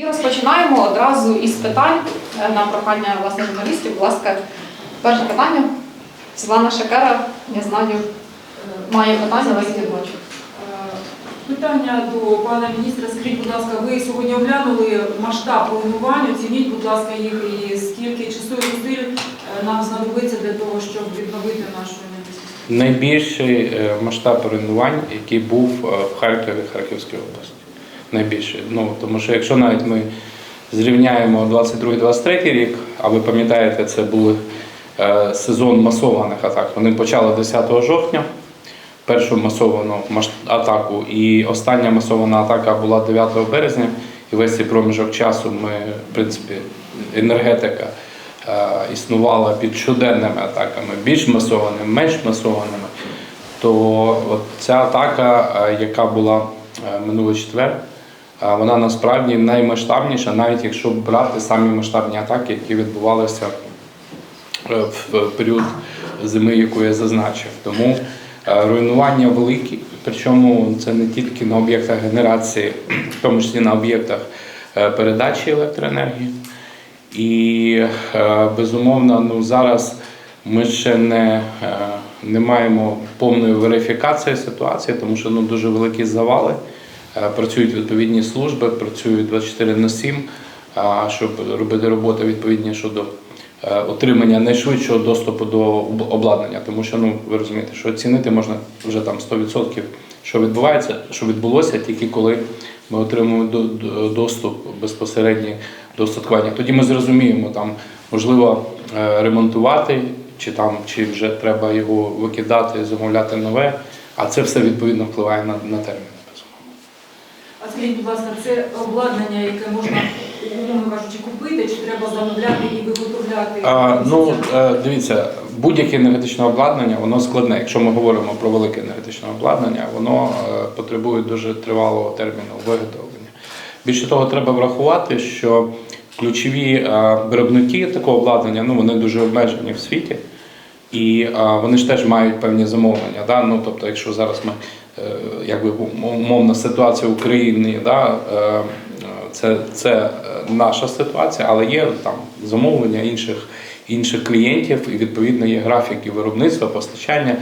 І розпочинаємо одразу із питань е, на прохання власне журналістів. Будь ласка, перше питання. Світлана Шекера, я знаю, е, має питання, але я бачу. Е, Питання до пана міністра. Скажіть, будь ласка, ви сьогодні оглянули масштаб руйнувань, оцініть, будь ласка, їх і скільки часу і зусиль нам знадобиться для того, щоб відновити нашу енергетику? Найбільший масштаб руйнувань, який був в Харкові, Харківській області. Найбільший. Ну, тому що якщо навіть ми зрівняємо 22-23 рік, а ви пам'ятаєте, це був е, сезон масованих атак. Вони почали 10 жовтня, першу масовану атаку, і остання масована атака була 9 березня. І весь цей проміжок часу ми, в принципі, енергетика е, існувала під щоденними атаками, більш масованими, менш масованими. То от ця атака, е, яка була е, минулий четвер, вона насправді наймасштабніша, навіть якщо брати самі масштабні атаки, які відбувалися е, в період зими, яку я зазначив. Тому е, руйнування великі, причому це не тільки на об'єктах генерації, в тому числі на об'єктах е, передачі електроенергії. І безумовно, ну зараз ми ще не, не маємо повної верифікації ситуації, тому що ну дуже великі завали. Е, Працюють відповідні служби, працюють 24 на 7, а, щоб робити роботи відповідні щодо е, отримання найшвидшого доступу до обладнання. Тому що ну ви розумієте, що оцінити можна вже там 100%, що відбувається, що відбулося тільки коли ми отримуємо до- до- доступ безпосередній до устаткування. Тоді ми зрозуміємо, там можливо е, ремонтувати, чи там чи вже треба його викидати, замовляти нове. А це все відповідно впливає на, на термін. А скажіть, будь ласка, це обладнання, яке можна, умовно кажучи, купити, чи треба замовляти і виготовляти? А, ну, е, дивіться, будь-яке енергетичне обладнання, воно складне. Якщо ми говоримо про велике енергетичне обладнання, воно е, потребує дуже тривалого терміну виготовлення. Більше того, треба врахувати, що ключові е, виробники такого обладнання, ну вони дуже обмежені в світі. І а, вони ж теж мають певні замовлення. Да? Ну, тобто, якщо зараз ми е, якби умовна ситуація в Україні, да, е, це, це е, наша ситуація, але є там замовлення інших, інших клієнтів, і відповідно є графіки виробництва, постачання.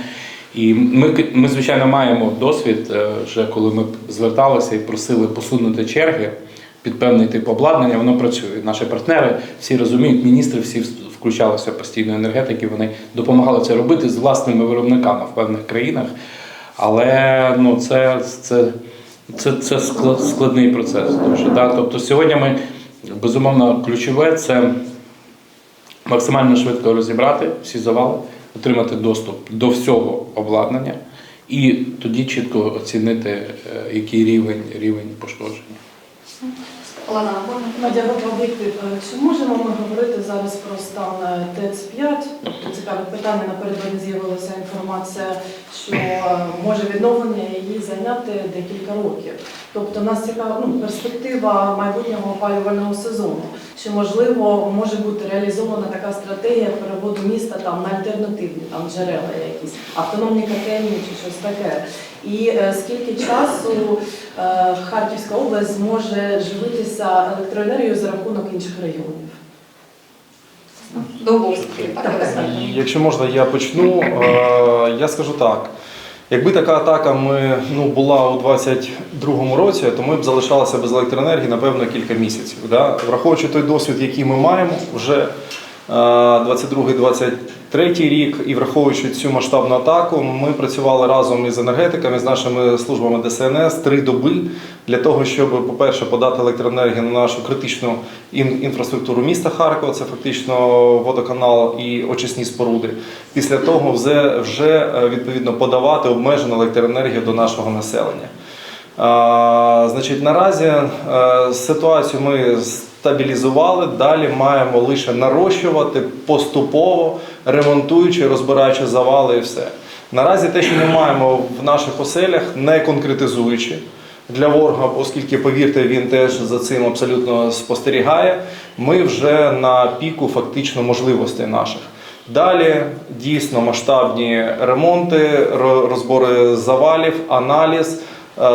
І ми, ми, звичайно, маємо досвід, вже коли ми зверталися і просили посунути черги під певний тип обладнання, воно працює. Наші партнери всі розуміють, міністри всі включалися постійно енергетики, вони допомагали це робити з власними виробниками в певних країнах. Але ну, це, це, це, це складний процес. Дуже, да? Тобто сьогодні ми безумовно ключове це максимально швидко розібрати всі завали, отримати доступ до всього обладнання і тоді чітко оцінити, е, який рівень, рівень пошкодження. Олена. Надя Об'єктив, чи можемо ми говорити зараз про стан е, ТЕЦ-5? Тобто цікаве питання, напередодні з'явилася інформація, що е, може відновлення її зайняти декілька років. Тобто нас цікава ну, перспектива майбутнього опалювального сезону. Чи можливо може бути реалізована така стратегія переводу міста там на альтернативні там джерела якісь автономні котельні чи щось таке? І е, скільки часу е, Харківська область зможе живитися електроенергією за рахунок інших так. Якщо можна, я почну. Е, Я скажу так. Якби така атака ми, ну, була у 22-му році, то ми б залишалися без електроенергії, напевно, кілька місяців. Да? Враховуючи той досвід, який ми маємо вже 22-23 рік, і враховуючи цю масштабну атаку, ми працювали разом із енергетиками, з нашими службами ДСНС три доби для того, щоб, по-перше, подати електроенергію на нашу критичну інфраструктуру міста Харкова, це фактично водоканал і очисні споруди. Після того вже, вже е, відповідно подавати обмежену електроенергію до нашого населення. Значить, наразі е, ситуацію ми стабілізували. Далі маємо лише нарощувати поступово, ремонтуючи, розбираючи завали і все. Наразі те, що ми маємо в наших оселях, не конкретизуючи для ворога, оскільки, повірте, він теж за цим абсолютно спостерігає. Ми вже на піку фактично можливостей наших. Далі дійсно масштабні ремонти, розбори завалів, аналіз,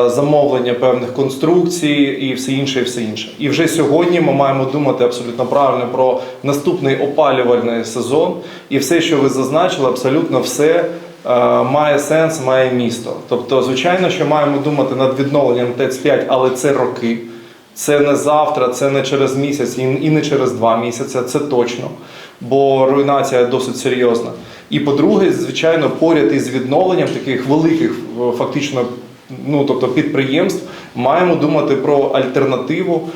замовлення певних конструкцій і все інше, і все інше. І вже сьогодні ми маємо думати абсолютно правильно про наступний опалювальний сезон. І все, що ви зазначили, абсолютно все е, має сенс, має місто. Тобто, звичайно, що маємо думати над відновленням ТЕЦ-5, але це роки. Це не завтра, це не через місяць і і не через два місяці, це точно. Бо руйнація досить серйозна. І по-друге, звичайно, поряд із відновленням таких великих, е, фактично, ну тобто підприємств, маємо думати про альтернативу.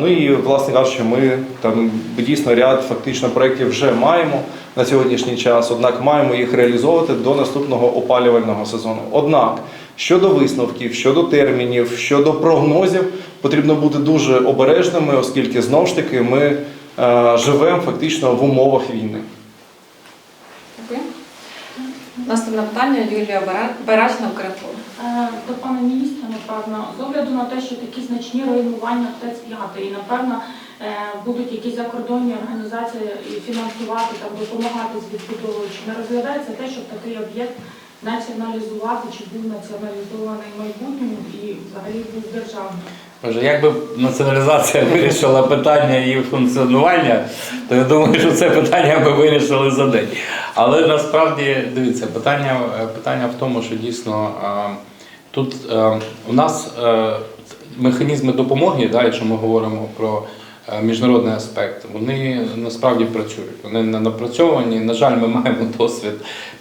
Ну і власне кажучи, ми там дійсно ряд фактично проєктів вже маємо на сьогоднішній час, однак маємо їх реалізовувати до наступного опалювального сезону. Однак щодо висновків, щодо термінів, щодо прогнозів, потрібно бути дуже обережними, оскільки знову ж таки ми е, живемо фактично в умовах війни. Наступне питання Юлія Бара- Барачна, Укрінформ. Е, До пана міністра, напевно, з огляду на те, що такі значні руйнування ТЕЦ-5, і напевно е, будуть якісь закордонні організації фінансувати там, допомагати з відбудовою. Чи не розглядається те, щоб такий об'єкт націоналізувати, чи був націоналізований в майбутньому і взагалі був державний? Боже, якби націоналізація вирішила питання її функціонування, то я думаю, що це питання би вирішили за день. Але насправді дивіться, питання, е, питання в тому, що дійсно е, тут е, у нас механізми допомоги, да, якщо ми говоримо про міжнародний аспект, вони насправді працюють. Вони не напрацьовані. На жаль, ми маємо досвід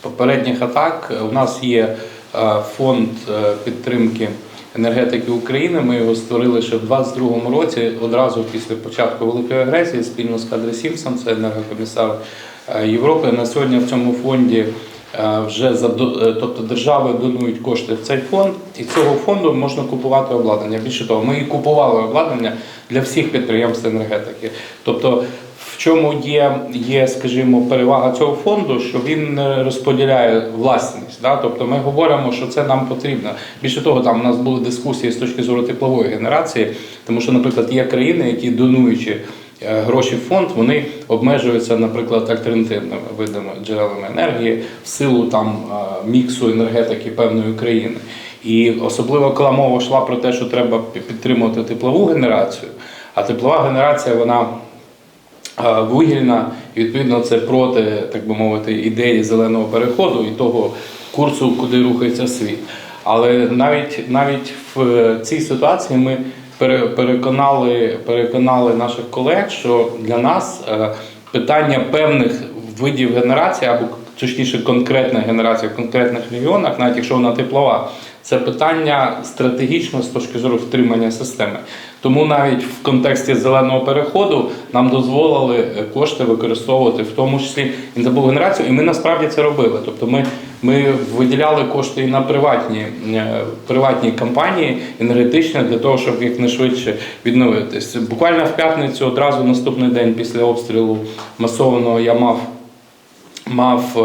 попередніх атак. У нас є фонд підтримки енергетики України. Ми його створили ще в 22-му році, одразу після початку великої агресії, спільно з Кадри Сімпсон, це енергокомісар Європи. На сьогодні в цьому фонді е, вже е, тобто держави донують кошти в цей фонд, і цього фонду можна купувати обладнання. Більше того, ми і купували обладнання для всіх підприємств енергетики. Тобто, в чому є, є, скажімо, перевага цього фонду, що він розподіляє власність. Да? Тобто ми говоримо, що це нам потрібно. Більше того, там у нас були дискусії з точки зору теплової генерації, тому що, наприклад, є країни, які донуючи е, гроші в фонд, вони обмежуються, наприклад, альтернативними видами джерелами енергії в силу там е, міксу енергетики певної країни. І особливо коли мова йшла про те, що треба підтримувати теплову генерацію, а теплова генерація вона е, вугільна, і відповідно це проти, так би мовити, ідеї зеленого переходу і того курсу, куди рухається світ. Але навіть навіть в цій ситуації ми переконали, переконали наших колег, що для нас е, питання певних видів генерації або точніше конкретна генерація в конкретних регіонах, навіть якщо вона теплова, це питання стратегічно з точки зору втримання системи. Тому навіть в контексті зеленого переходу нам дозволили е, кошти використовувати, в тому числі і на генерацію, і ми насправді це робили. Тобто ми, ми виділяли кошти і на приватні, е, приватні компанії енергетичні для того, щоб якнайшвидше відновитись. Буквально в п'ятницю, одразу наступний день після обстрілу масованого, я мав мав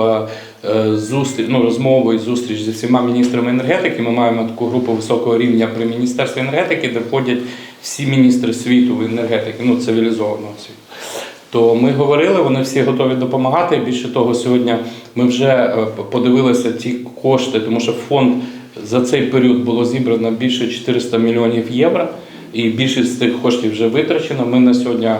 е, зустріч, ну, розмову і зустріч зі всіма міністрами енергетики. Ми маємо таку групу високого рівня при міністерстві енергетики, де входять всі міністри світу в енергетики, ну цивілізованого світу. То ми говорили, вони всі готові допомагати. Більше того, сьогодні ми вже е, подивилися ті кошти, тому що фонд за цей період було зібрано більше 400 мільйонів євро, і більшість з тих коштів вже витрачено. Ми на сьогодні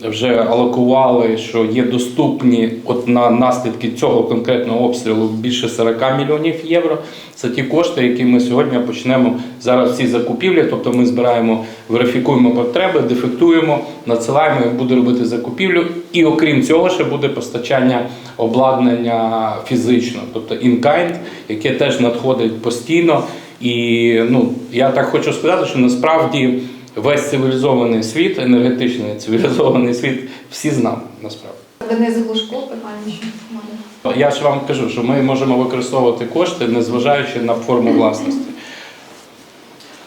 вже алокували, що є доступні от на наслідки цього конкретного обстрілу більше 40 мільйонів євро. Це ті кошти, які ми сьогодні почнемо зараз ці закупівлі. Тобто ми збираємо, верифікуємо потреби, дефектуємо, надсилаємо, як буде робити закупівлю. І окрім цього, ще буде постачання обладнання фізично, тобто in-kind, яке теж надходить постійно. І ну я так хочу сказати, що насправді весь цивілізований світ, енергетичний цивілізований світ, всі з нами насправді. Денис Глушко, питання ще. Я ж вам кажу, що ми можемо використовувати кошти, незважаючи на форму власності.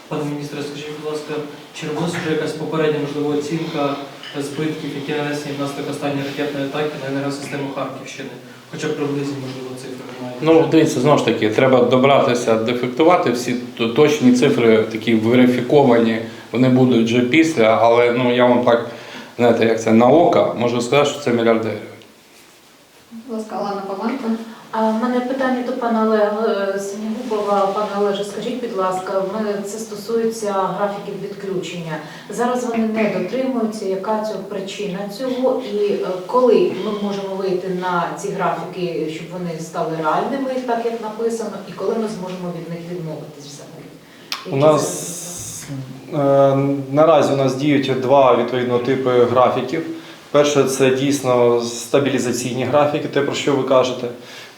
Пане міністре, скажіть, будь ласка, чи робилася вже якась попередня можливо оцінка збитків, які нанесені внаслідок останньої ракетної атаки на енергосистему Харківщини? Хоча б приблизні, можливо, цифри маєте? Ну, дивіться, знову ж таки, треба добратися, дефектувати всі точні цифри, такі верифіковані, вони будуть вже після, але ну я вам так, знаєте, як це на око, можу сказати, що це мільярди гривень. Будь ласка, Олена Павленко. А в мене питання до пана Олега Синігубова. Пане Олеже, скажіть, будь ласка, в мене це стосується графіків відключення. Зараз вони не дотримуються. Яка цього причина цього? І е, коли ми можемо вийти на ці графіки, щоб вони стали реальними, так як написано, і коли ми зможемо від них відмовитись взагалі? У нас е, наразі у нас діють два відповідно типи графіків. Перше, це дійсно стабілізаційні графіки, те про що ви кажете.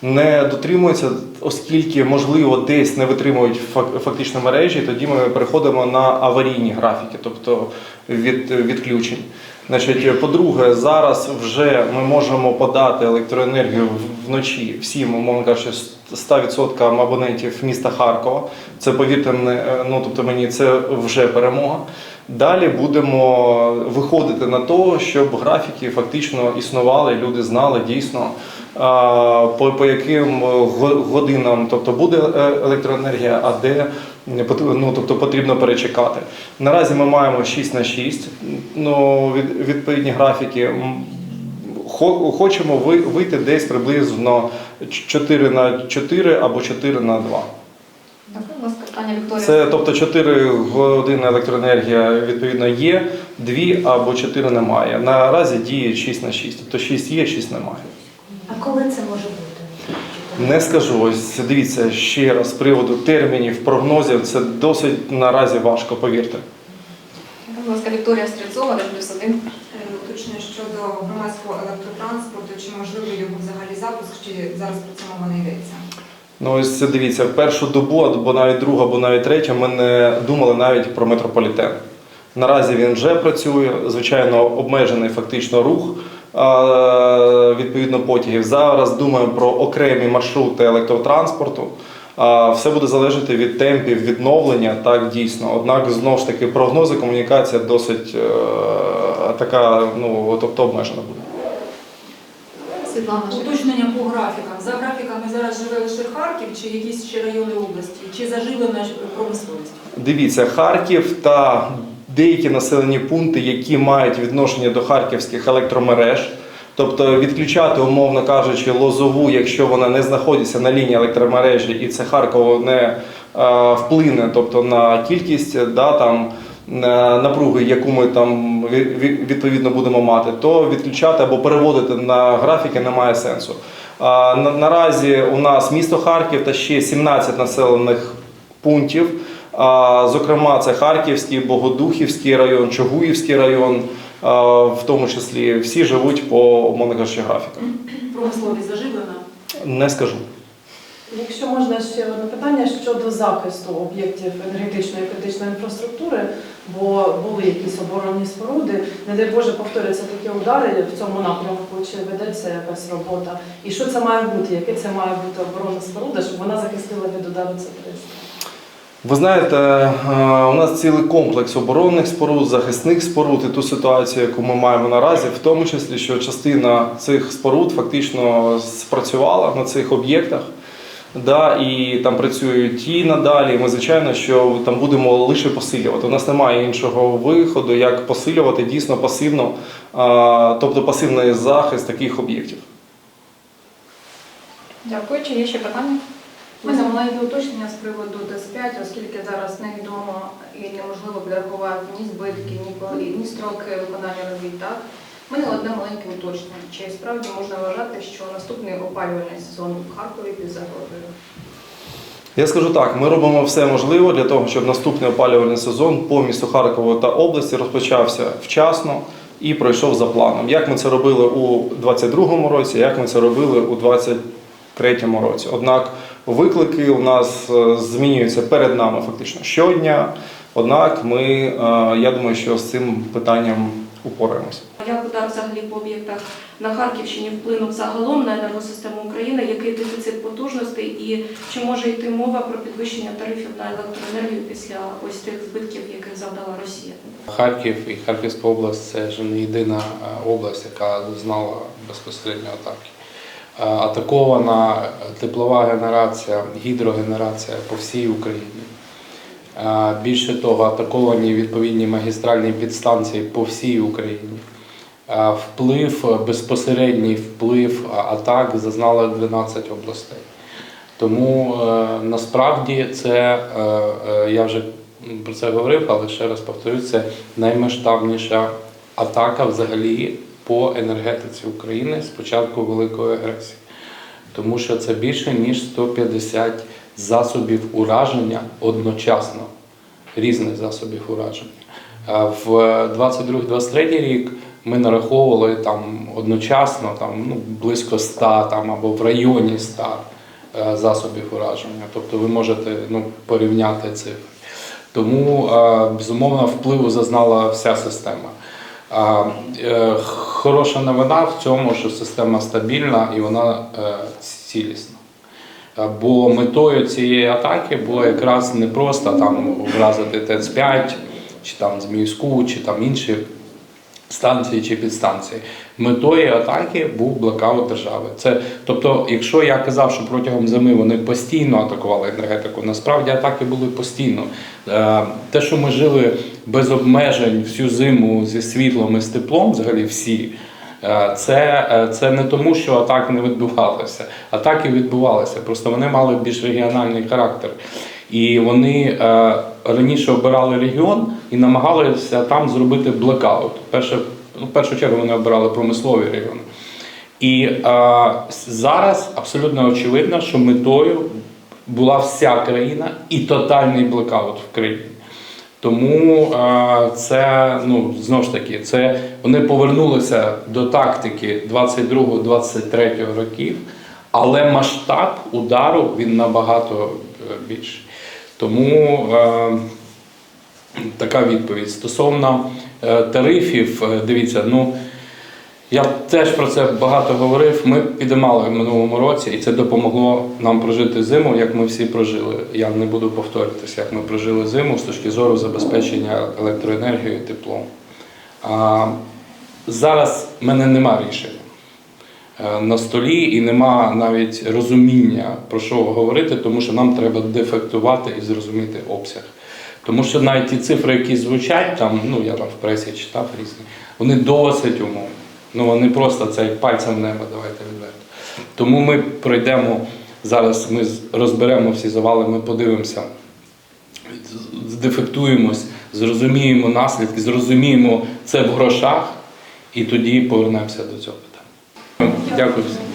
Не дотримуються, оскільки, можливо, десь не витримують фактично мережі, тоді ми переходимо на аварійні графіки, тобто від відключень. Значить, по-друге, зараз вже ми можемо подати електроенергію вночі всім, умовно кажучи, 100% абонентів міста Харкова. Це повірте е, ну тобто мені це вже перемога. Далі будемо виходити на те, щоб графіки фактично існували, люди знали дійсно по, по яким го- годинам тобто буде е, електроенергія, а де ну, тобто потрібно перечекати. Наразі ми маємо 6 на 6, ну, відповідні графіки. Хочемо вийти десь приблизно 4 на 4 або 4 на 2. Дякую, будь ласка, питання Вікторія. Це тобто 4 години електроенергія відповідно є, 2 або 4 немає. Наразі діє 6 на 6, тобто 6 є, 6 немає. А коли це може бути? Не скажу, ось дивіться ще раз з приводу термінів, прогнозів. Це досить наразі важко, повірте. Будь ласка, Вікторія Стрільцова, Д плюс один. Е, щодо громадського електротранспорту, чи можливий його взагалі запуск, чи зараз про це мова не йдеться? Ну ось дивіться, в першу добу, або навіть другу, або навіть третю, ми не думали навіть про метрополітен. Наразі він вже працює, звичайно, обмежений фактично рух відповідно потягів. Зараз думаємо про окремі маршрути електротранспорту. Все буде залежати від темпів відновлення, так дійсно. Однак знову ж таки прогнози, комунікація досить е, така, ну тобто обмежена буде. Світлана Уточнення по графікам. За графіками зараз живе лише Харків, чи якісь ще райони області, чи заживлена промисловість? Дивіться, Харків та деякі населені пункти, які мають відношення до харківських електромереж. Тобто відключати, умовно кажучи, лозову, якщо вона не знаходиться на лінії електромережі, і це Харково не е, вплине тобто, на кількість да, там, е, напруги, яку ми там ві- ві- відповідно будемо мати, то відключати або переводити на графіки немає сенсу. Наразі у нас місто Харків та ще 17 населених пунктів. Зокрема, це Харківський, Богодухівський район, Чогуївський район, в тому числі всі живуть по умовно кажучи, графікам. Промисловість заживлена? Не скажу. Якщо можна ще одне питання щодо захисту об'єктів енергетичної і критичної інфраструктури, бо були якісь оборонні споруди, не дай Боже повторяться такі удари в цьому напрямку, чи ведеться якась робота? І що це має бути? Яке це має бути оборонна споруда, щоб вона захистила від удару Ц-300? Ви знаєте, е, у нас цілий комплекс оборонних споруд, захисних споруд і ту ситуацію, яку ми маємо наразі, в тому числі, що частина цих споруд фактично спрацювала на цих об'єктах. Да, і там працюють і надалі. Ми, звичайно, що там будемо лише посилювати. У нас немає іншого виходу, як посилювати дійсно пасивно, тобто пасивний захист таких об'єктів. Дякую. Чи є ще питання? Мене маленьке уточнення з приводу ДС-5, оскільки зараз невідомо і неможливо підрахувати ні збитки, ні, по- ні строки виконання робіт. Так? Мене одне маленьке уточнення. Чи справді можна вважати, що наступний опалювальний сезон в Харкові під загрозою? Я скажу так: ми робимо все можливе для того, щоб наступний опалювальний сезон по місту Харкову та області розпочався вчасно і пройшов за планом. Як ми це робили у 2022 році, як ми це робили у 2023 році. Однак виклики у нас е, змінюються перед нами фактично щодня. Однак ми, е, я думаю, що з цим питанням упораємося. Як удар взагалі по об'єктах на Харківщині вплинув загалом на енергосистему України? Який дефіцит потужностей і чи може йти мова про підвищення тарифів на електроенергію після ось тих збитків, яких завдала Росія? Харків і Харківська область це ж не єдина е, область, яка зазнала безпосередньо атаки. Е, Атакована теплова генерація, гідрогенерація по всій Україні. Е, Більше того, атаковані відповідні магістральні підстанції по всій Україні. Е, Вплив, безпосередній вплив атак зазнали 12 областей. Тому насправді це, я вже про це говорив, але ще раз повторюю, це наймасштабніша атака взагалі по енергетиці України з початку Великої агресії. Тому що це більше ніж 150 засобів ураження одночасно, різних засобів ураження. В 22-23 рік ми нараховували там одночасно там, ну, близько 100 там, або в районі 100 е, засобів ураження. Тобто ви можете ну, порівняти цифри. Тому, е, безумовно, впливу зазнала вся система. Е, Хороша новина в цьому, що система стабільна і вона е, цілісна. Е, Бо метою цієї атаки було якраз не просто там вразити ТЕЦ-5, чи там Зміївську, чи там інші станції чи підстанції. Метою атаки був блокаут держави. Це, тобто, якщо я казав, що протягом зими вони постійно атакували енергетику, насправді атаки були постійно. Е, Те, що ми жили без обмежень всю зиму зі світлом і з теплом, взагалі всі. е, Це, е, це не тому, що атак не відбувалося. Атаки відбувалися, просто вони мали більш регіональний характер. І вони раніше обирали регіон і намагалися там зробити блекаут. Перше, ну, в першу чергу вони обирали промислові регіони. І е, зараз абсолютно очевидно, що метою була вся країна і тотальний блекаут в країні. Тому е, це ну знову ж таки, це вони повернулися до тактики 22-23 років, але масштаб удару він набагато е, більший. Тому е, така відповідь стосовно е, тарифів, е, дивіться, ну. Я теж про це багато говорив. Ми підіймали в минулому році, і це допомогло нам прожити зиму, як ми всі прожили. Я не буду повторюватися, як ми прожили зиму з точки зору забезпечення електроенергією і теплом. А, зараз в мене нема рішення е, на столі і нема навіть розуміння про що говорити, тому що нам треба дефектувати і зрозуміти обсяг. Тому що навіть ті цифри, які звучать, там, ну я там в пресі читав різні, вони досить умовні. Ну вони просто це як пальцем в небо, давайте відверто. Тому ми пройдемо зараз, ми розберемо всі завали, ми подивимося, здефектуємось, зрозуміємо наслідки, зрозуміємо це в грошах і тоді повернемося до цього. Дякую.